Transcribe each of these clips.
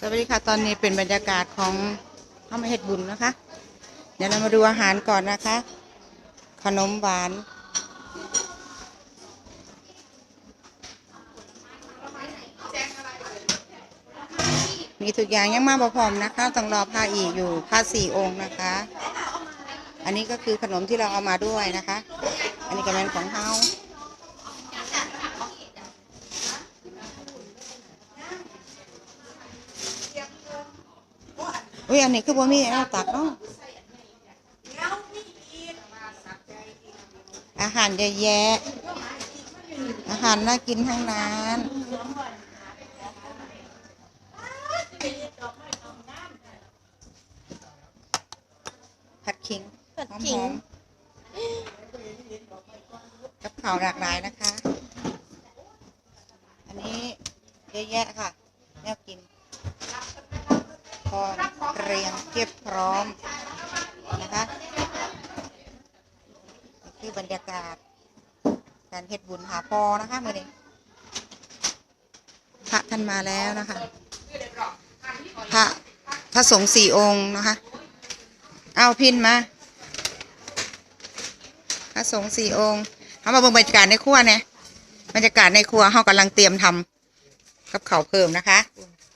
สวัสดีค่ะตอนนี้เป็นบรรยากาศของข้าวมาเห็ดบุญนะคะ เดี๋ยวเรามาดูอาหารก่อนนะคะ ขนมหวานมีทุกอย่างยังมาบ่พร้อมนะคะ ต้องรอผ้าอีกอยู่ผ้าสี่องค์นะคะ อันนี้ก็คือขนมที่เราเอามาด้วยนะคะ อันนี้ก็เป็นของเฮา อุ้ยอันนี้คือบ่มีเอาตักเนาะอาหารเยอะแยะ อาหารน่ากินทั้งนั้นผัดขิงผัดหอขิงมๆกับข่าวหลากหลายนะคะ อันนี้เยอะแยะค่ะแนวกินพร้อม เรียมเทียบพร้อมนะคะคือบรรยากาศ การเฮ็ดบุญหาพอนะคะมือนี้พระท่านมาแล้วนะคะพระพระสงฆ์สี่องค์นะคะ เอาพินมา พระสงฆ์สี่องค์เขามาเบิ่งบรรยากาศในครัวเนี่ยบรรยากาศในครัวเขากำลังเตรียมทำกับเขาเพิ่มนะคะ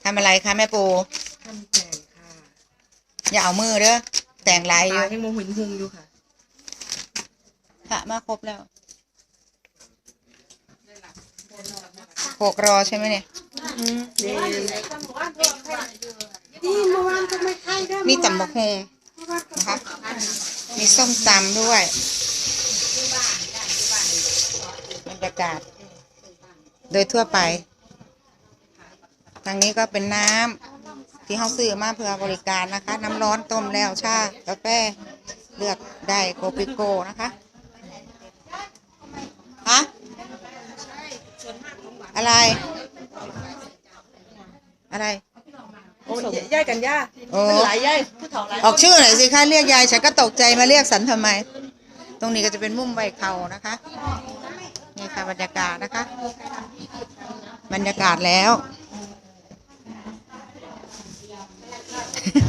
ทำอะไรคะแม่ปูทำแกงค่ะ อย่าเอามือเด้อแต่งลายอปยู่ลาให้โมหินหุงอยู่ค่ะพระมาครบแล้วหกรอใช่ไหมเนี่ย นี่นี่เมื่อวานทำไมไข่ได้มีตำบักฮงนะคะมีส้มตำด้วย บรรยากาศ โดยทั่วไป ทางนี้ก็เป็นน้ำ ที่เขาซื้อมาเพื่อบริการนะคะ น้ำร้อนต้มแล้วชากาแฟเลือกได้โกปิโก้นะคะฮะอะไร อะไรโอ้ยย่ายกันย่าโอ้มันหลายย่ายผู้เฒ่าหลายออกชื่อหน่อยสิคะเรียกยายฉันก็ตกใจมาเรียกสันทำไม ตรงนี้ก็จะเป็นมุมใบเขานะคะนี่ค่ะบรรยากาศนะคะ บรรยากาศแล้ว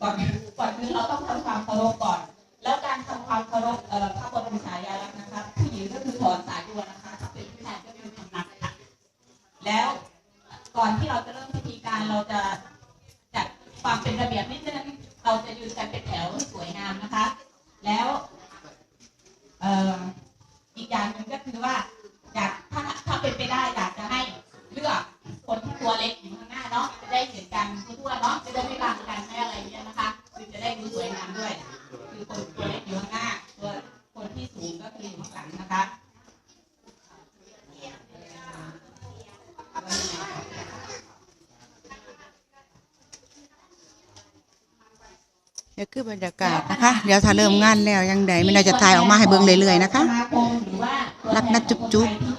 ก่อนก่อนคือเราต้องทำความเคารพก่อน แล้วการทำความเคารพเอ่อพระบรมฉายาลักษณ์นะคะผู้หญิงก็คือถอนสายบัวนะคะถ้าเป็นผู้ชายก็คือทำนักค่ะแล้วก่อนที่เราจะเริ่มพิธีการเราจะจัดความเป็นระเบียบนิดนึงเราจะยืนกันเป็นแถวสวยงามนะคะ แล้ว ได้เห็นกันทั่วๆเนาะจะได้ไม่บังกันไม่อะไรเนี่ยนะคะคือจะได้ดูสวยงามด้วย คือคนตัวเล็กอยู่ข้างหน้าตัวคนที่สูงก็คืออยู่ข้างหลังนะคะเดี๋ยวคือบรรยากาศนะคะ เดี๋ยวถ้าเริ่มงานแล้วยังไดไม่น่าจะถ่ายออกมาให้เบิ่งเรื่อยๆนะคะสมาคมหรือว่าตัวแทนรักนะจุ๊บๆคนไทยที่